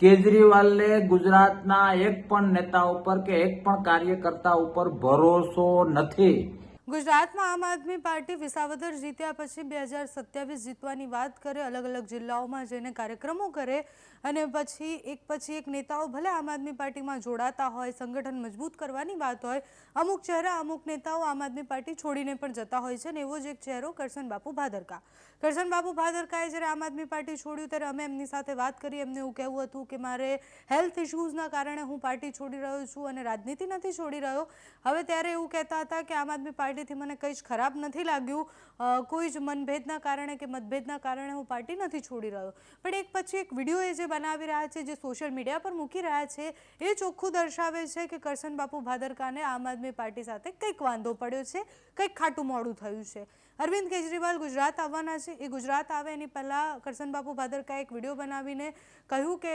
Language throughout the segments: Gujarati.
કેજરીવાલને ગુજરાતના એક પણ નેતા ઉપર કે એક પણ કાર્યકર્તા ઉપર ભરોસો નથી. ગુજરાતમાં આમ આદમી પાર્ટી વિસાવદર જીત્યા પછી બે હજાર સત્યાવીસ જીતવાની વાત કરે, અલગ અલગ જિલ્લાઓમાં જઈને કાર્યક્રમો કરે અને પછી એક પછી એક નેતાઓ ભલે આમ આદમી પાર્ટીમાં જોડાતા હોય, સંગઠન મજબૂત કરવાની વાત હોય, અમુક ચહેરા અમુક નેતાઓ આમ આદમી પાર્ટી છોડીને પણ જતા હોય છે ને એવો જ એક ચહેરો કરશન બાપુ ભાદરકા. કરશન બાપુ ભાદરકાએ જ્યારે આમ આદમી પાર્ટી છોડ્યું ત્યારે અમે એમની સાથે વાત કરી, એમને એવું કહેવું હતું કે મારે હેલ્થ ઇશ્યુઝના કારણે હું પાર્ટી છોડી રહ્યો છું અને રાજનીતિ નથી છોડી રહ્યો. હવે ત્યારે એવું કહેતા હતા કે આમ આદમી પાર્ટીથી મને કંઈ જ ખરાબ નથી લાગ્યું. કોઈ જ મનભેદના કારણે કે મતભેદના કારણે હું પાર્ટી નથી છોડી રહ્યો. પણ એક પછી એક વીડિયો એ જે બનાવી રહ્યા છે, જે સોશિયલ મીડિયા પર મૂકી રહ્યા છે, એ ચોખ્ખું દર્શાવે છે કે કરશન બાપુ ભાદરકાને આમ આદમી પાર્ટી સાથે કંઈક વાંધો પડ્યો છે, કંઈક ખાટું મોડું થયું છે. અરવિંદ કેજરીવાલ ગુજરાત આવવાના છે. એ ગુજરાત આવે એની પહેલાં કરશન બાપુ ભાદરકાએ એક વીડિયો બનાવીને કહ્યું કે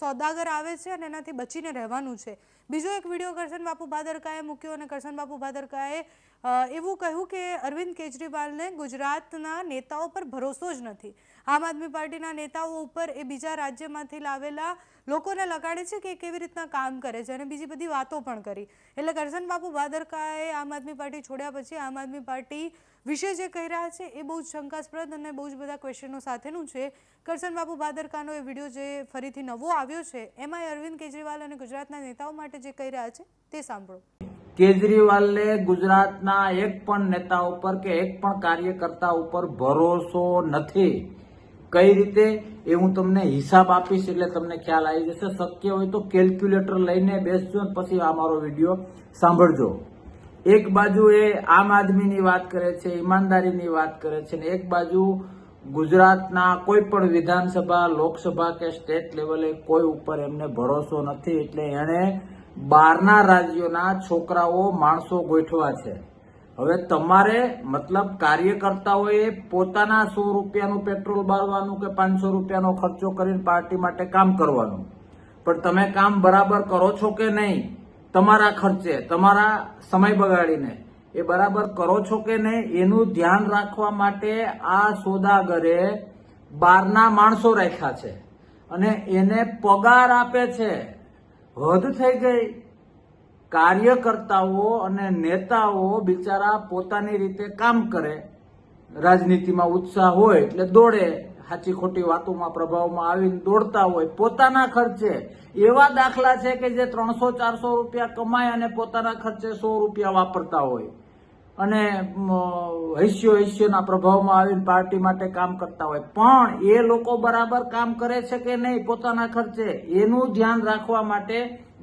સોદાગર આવે છે અને એનાથી બચીને રહેવાનું છે. બીજો એક વીડિયો કરશન બાપુ ભાદરકાએ મૂક્યો અને કરશન બાપુ ભાદરકાએ એવું કહ્યું કે અરવિંદ કેજરીવાલને ગુજરાતના નેતાઓ પર ભરોસો જ નથી. આમ આદમી પાર્ટીના નેતાઓ ઉપર એ બીજા રાજ્યમાંથી લાવેલા લોકોને લગાડે છે કે કેવી રીતના કામ કરે છે અને બીજી બધી વાતો પણ કરી. એટલે કરસન બાપુ ભાદરકાએ આમ આદમી પાર્ટી છોડ્યા પછી આમ આદમી પાર્ટી વિશે જે કહી રહ્યા છે એ બહુ જ શંકાસ્પદ અને બહુ જ બધા ક્વેશ્ચનો સાથેનું છે. કરસન બાપુ ભાદરકાનો એ વીડિયો જે ફરીથી નવો આવ્યો છે એમાં અરવિંદ કેજરીવાલ અને ગુજરાતના નેતાઓ માટે જે કહી રહ્યા છે તે સાંભળો. કેજરીવાલને ગુજરાતના એક પણ નેતા ઉપર કે એક પણ કાર્યકર્તા ઉપર ભરોસો નથી. કઈ રીતે? એ હું તમને હિસાબ આપીશ એટલે તમને ખ્યાલ આવી જશે. શક્ય હોય તો કેલ્ક્યુલેટર લઈને બેસજો પછી આ મારો વીડિયો સાંભળજો. એક બાજુ એ આમ આદમીની વાત કરે છે, ઈમાનદારીની વાત કરે છે ને એક બાજુ ગુજરાતના કોઈ પણ વિધાનસભા, લોકસભા કે સ્ટેટ લેવલે કોઈ ઉપર એમને ભરોસો નથી એટલે એણે બહારના રાજ્યોના છોકરાઓ માણસો ગોઠવા છે. હવે તમારે મતલબ કાર્યકર્તાઓએ પોતાના સો રૂપિયાનું પેટ્રોલ બાળવાનું કે પાંચસો રૂપિયાનો ખર્ચો કરીને પાર્ટી માટે કામ કરવાનું. પણ તમે કામ બરાબર કરો છો કે નહીં? તમારા ખર્ચે, તમારા સમય બગાડીને. એ બરાબર કરો છો કે નહીં? એનું ધ્યાન રાખવા માટે આ સોદાગરે બહારના માણસો રાખ્યા છે. અને એને પગાર આપે છે. હદ થઈ ગઈ. કાર્યકર્તાઓ અને નેતાઓ બિચારા પોતાની રીતે કામ કરે. રાજનીતિમાં ઉત્સાહ હોય એટલે દોડે. સાચી ખોટી વાતોમાં પ્રભાવમાં આવીને દોડતા હોય. પોતાના ખર્ચે. એવા દાખલા છે કે જે ત્રણસો ચારસો રૂપિયા કમાય અને પોતાના ખર્ચે સો રૂપિયા વાપરતા હોય. અને હૈસ્યો હૈસ્યોના પ્રભાવમાં આવીને પાર્ટી માટે કામ કરતા હોય. પણ એ લોકો બરાબર કામ કરે છે કે નહીં, પોતાના ખર્ચે, એનું ધ્યાન રાખવા માટે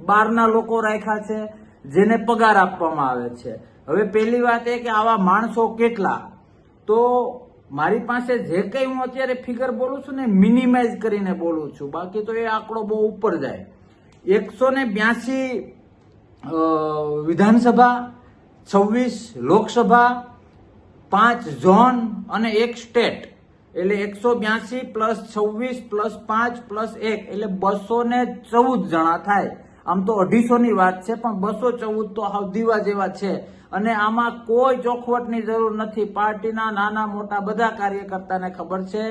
બહારના લોકો રાખ્યા છે, જેને પગાર આપવામાં આવે છે. હવે પહેલી વાત એ કે આવા માણસો કેટલા? તો મારી પાસે જે કંઈ હું અત્યારે ફિગર બોલું છું ને મિનિમાઇઝ કરીને બોલું છું. બાકી તો એ આંકડો બહુ ઉપર જાય. એકસો ને બ્યાસી વિધાનસભા છવ્વીસ લોકસભા, પાંચ ઝોન અને એક સ્ટેટ. એટલે એકસો બ્યાસી પ્લસ છવ્વીસ પ્લસ પાંચ પ્લસ એક, એટલે બસો ને ચૌદ જણા થાય. આમ તો અઢીસો ની વાત છે, પણ બસો ચૌદ તો હાવ દીવા જેવા છે. અને આમાં કોઈ ચોખવટની જરૂર નથી. પાર્ટીના નાના મોટા બધા કાર્યકર્તાને ખબર છે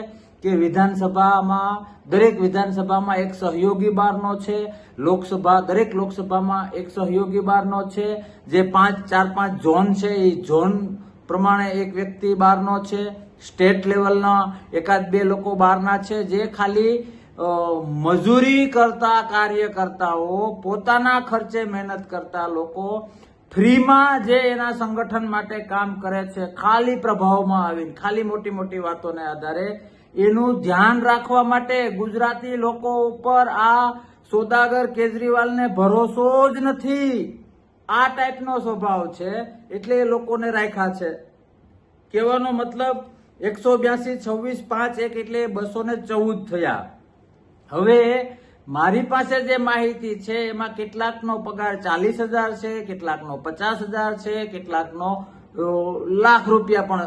કે વિધાનસભામાં, દરેક વિધાનસભામાં એક સહયોગી બારનો છે, લોકસભા, દરેક લોકસભામાં એક સહયોગી બારનો છે, જે પાંચ, ચાર, પાંચ ઝોન છે, એ ઝોન પ્રમાણે એક વ્યક્તિ બહારનો છે, સ્ટેટ લેવલના એકાદ બે લોકો બહારના છે, જે ખાલી મજૂરી કરતા, કાર્યકર્તાઓ, પોતાના ખર્ચે મહેનત કરતા લોકો ફ્રીમાં જે એના સંગઠન માટે કામ કરે છે, ખાલી પ્રભાવમાં આવીને, ખાલી મોટી મોટી વાતોને આધારે એનું ધ્યાન રાખવા માટે ગુજરાતી લોકો ઉપર આ સોદાગર કેજરીવાલને ભરોસો જ નથી. આ ટાઈપનો સ્વભાવ છે, એટલે એ લોકોને રાખ્યા છે. કહેવાનો મતલબ, એકસો બ્યાસી, છવ્વીસ, પાંચ, એક એટલે બસો ને ચૌદ થયા. હવે મારી પાસે જે માહિતી છે, એમાં કેટલાકનો પગાર ચાલીસ હજાર છે, કેટલાકનો પચાસ હજાર છે, કેટલાકનો લાખ રૂપિયા પણ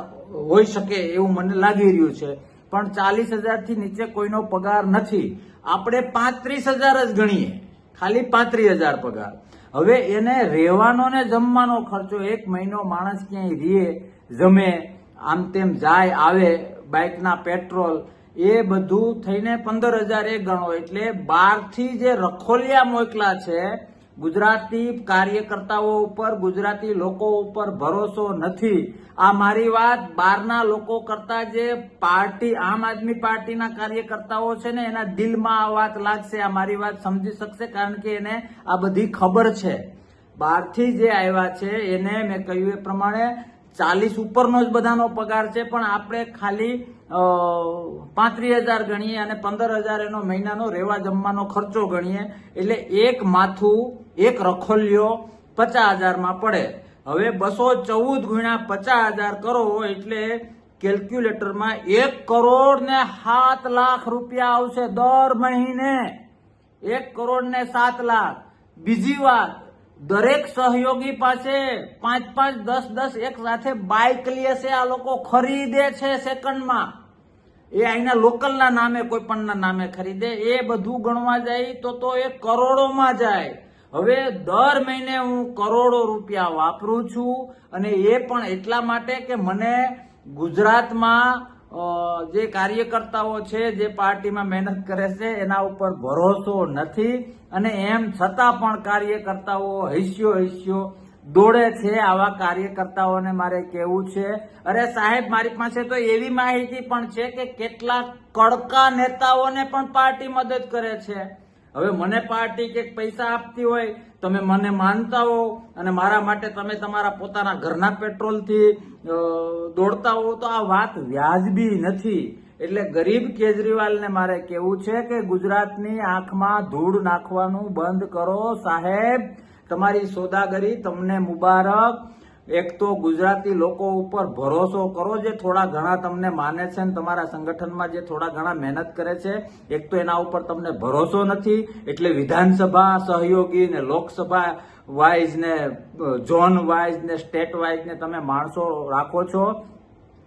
હોઈ શકે એવું મને લાગી રહ્યું છે. પણ ચાલીસ હજારથી નીચે કોઈનો પગાર નથી. આપણે પાંત્રીસ હજાર જ ગણીએ. ખાલી પાંત્રીસ હજાર પગાર. હવે એને રહેવાનો ને જમવાનો ખર્ચો એક મહિનો માણસ ક્યાંય રીએ, જમે, આમ તેમ જાય, આવે, બાઇકના પેટ્રોલ, એ બધું થઈને પંદર હજાર એક ગણો. એટલે બારથી જે રખોલિયા મોકલા છે ગુજરાતી કાર્યકર્તાઓ ઉપર, ગુજરાતી લોકો ઉપર ભરોસો નથી. આ મારી વાત બહારના લોકો કરતા જે પાર્ટી, આમ આદમી પાર્ટીના કાર્યકર્તાઓ છે ને, એના દિલમાં આ વાત લાગશે, આ મારી વાત સમજી શકશે, કારણ કે એને આ બધી ખબર છે. બહારથી જે આવ્યા છે, એને મેં કહ્યું એ પ્રમાણે ચાલીસ ઉપરનો જ બધાનો પગાર છે, પણ આપણે ખાલી પાંત્રીસ હજાર ગણીએ અને પંદર હજાર એનો મહિનાનો રહેવા જમવાનો ખર્ચો ગણીએ, એટલે એક માથું, એક રખોલિયો પચાસ હજારમાં પડે. હવે બસો ચૌદ ગુણ્યા પચાસ હજાર કરો, એટલે કેલ્ક્યુલેટરમાં એક કરોડ ને સાત લાખ રૂપિયા આવશે દર મહિને. એક કરોડ ને સાત લાખ. બીજી વાત દરેક સહયોગી પાસે પાંચ પાંચ દસ દસ એક સાથે બાઇક લે છે, આ લોકો ખરીદે છે સેકન્ડમાં. એ અહીંના લોકલના નામે કોઈ પણના નામે ખરીદે. એ બધું ગણવા જાય તો તો એ કરોડોમાં જાય. હવે દર મહિને હું કરોડો રૂપિયા વાપરું છું અને એ પણ એટલા માટે કે મને ગુજરાતમાં જે કાર્યકર્તાઓ છે, જે પાર્ટીમાં મહેનત કરે છે, એના ઉપર ભરોસો નથી અને એમ છતાં પણ કાર્યકર્તાઓ હૈસ્યો હૈસ્યો દોડે છે. આવા કાર્યકર્તાઓને મારે કેવું છે. અરે સાહેબ, મારી પાસે તો એવી માહિતી પણ છે કે કેટલાક કડકા નેતાઓને પણ પાર્ટી મદદ કરે છે. હવે મને પાર્ટી કે પૈસા આપતી હોય તમે મને માનતા હો અને મારા માટે તમે તમારા પોતાના ઘરના પેટ્રોલથી દોડતા હો તો આ વાત વ્યાજબી નથી. એટલે ગરીબ કેજરીવાલને મારે કેવું છે કે ગુજરાતની આંખમાં ધૂળ નાખવાનું બંધ કરો સાહેબ. તમારી સોદાગરી, તમને મુબારક. એક તો ગુજરાતી લોકો ઉપર ભરોસો કરો જે થોડા ઘણા તમને માને છે અને તમારા સંગઠનમાં જે થોડા ઘણા મહેનત કરે છે, એક તો એના ઉપર તમને ભરોસો નથી, એટલે વિધાનસભા સહયોગી ને લોકસભા વાઇઝ ને ઝોન વાઇઝ ને સ્ટેટ વાઇઝ ને તમે માણસો રાખો છો.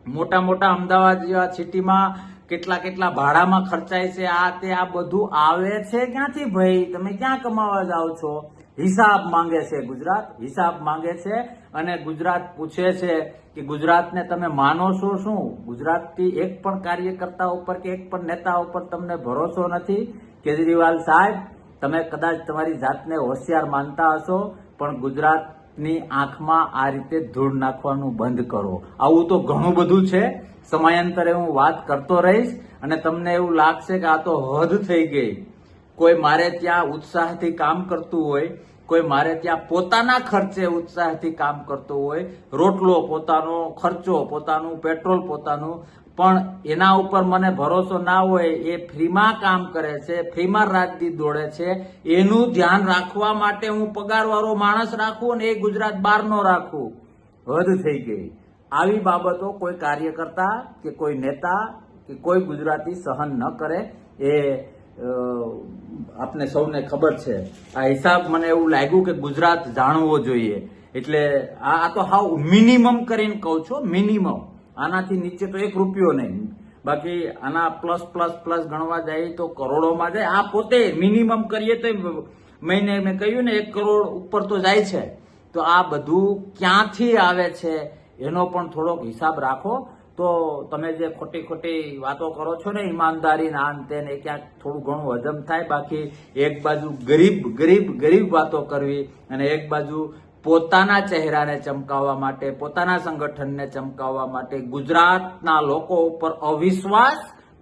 મોટા મોટા અમદાવાદ જેવા સિટીમાં કેટલા કેટલા ભાડામાં ખર્ચાય છે, આ તે આ બધું આવે છે ક્યાંથી ભાઈ? તમે ક્યાં કમાવા જાઓ છો? હિસાબ માંગે છે ગુજરાત, હિસાબ માંગે છે અને ગુજરાત પૂછે છે કે ગુજરાતને તમે માનો છો શું? ગુજરાતથી એક પણ કાર્યકર્તા ઉપર કે એક પણ નેતા ઉપર તમને ભરોસો નથી? કેજરીવાલ સાહેબ, તમે કદાચ તમારી જાતને હોશિયાર માનતા હશો, પણ ગુજરાતની આંખમાં આ રીતે ધૂળ નાખવાનું બંધ કરો. આવું તો ઘણું બધું છે. સમયાંતરે હું વાત કરતો રહીશ અને તમને એવું લાગશે કે આ તો હદ થઈ ગઈ. કોઈ મારે ત્યાં ઉત્સાહથી કામ કરતું હોય, કોઈ મારે ત્યાં પોતાના ખર્ચે ઉત્સાહથી કામ કરતું હોય, રોટલો પોતાનો, ખર્ચો પોતાનું, પેટ્રોલ પોતાનું, પણ એના ઉપર મને ભરોસો ના હોય, એ ફ્રીમાં કામ કરે છે, ફ્રીમાં રાજદી દોડે છે, એનું ધ્યાન રાખવા માટે હું પગારવાળો માણસ રાખું અને એ ગુજરાત બહારનો રાખું. હદ થઈ ગઈ. આવી બાબતો કોઈ કાર્યકર્તા કે કોઈ નેતા કે કોઈ ગુજરાતી સહન ન કરે, એ આપને સૌને ખબર છે. આ હિસાબ મને એવું લાગ્યું કે ગુજરાત જાણવો જોઈએ. એટલે આ તો હાવ મિનિમમ કરીને કહું છું મિનિમમ આનાથી નીચે તો એક રૂપિયો નહીં. બાકી આના પ્લસ પ્લસ પ્લસ ગણવા જાય તો કરોડોમાં જાય. આ પોતે મિનિમમ કરીએ તો મહિને મેં કહ્યું ને, એક કરોડ ઉપર તો જાય છે. તો આ બધું ક્યાંથી આવે છે, એનો પણ થોડોક હિસાબ રાખો. તો તમે જે ખોટી ખોટી વાતો કરો છો ને ઈમાનદારી ના અંતે ને ક્યાંક થોડું ઘણું હજમ થાય, બાકી એક બાજુ ગરીબ ગરીબ ગરીબ વાતો કરવી અને એક બાજુ પોતાના ચહેરાને ચમકાવવા માટે, પોતાના સંગઠનને ચમકાવવા માટે ગુજરાતના લોકો ઉપર અવિશ્વાસ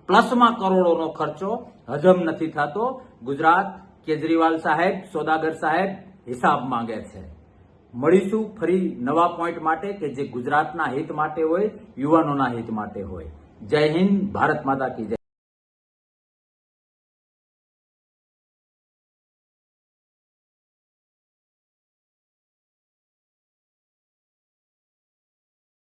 પ્લસમાં કરોડોનો ખર્ચો હજમ નથી થતો. ગુજરાત કેજરીવાલ સાહેબ, સોદાગર સાહેબ હિસાબ માંગે છે. મળીશું ફરી નવા પોઈન્ટ માટે કે જે ગુજરાતના હિત માટે હોય, યુવાનોના હિત માટે હોય. જય હિન્દ, ભારત માતા કી જય.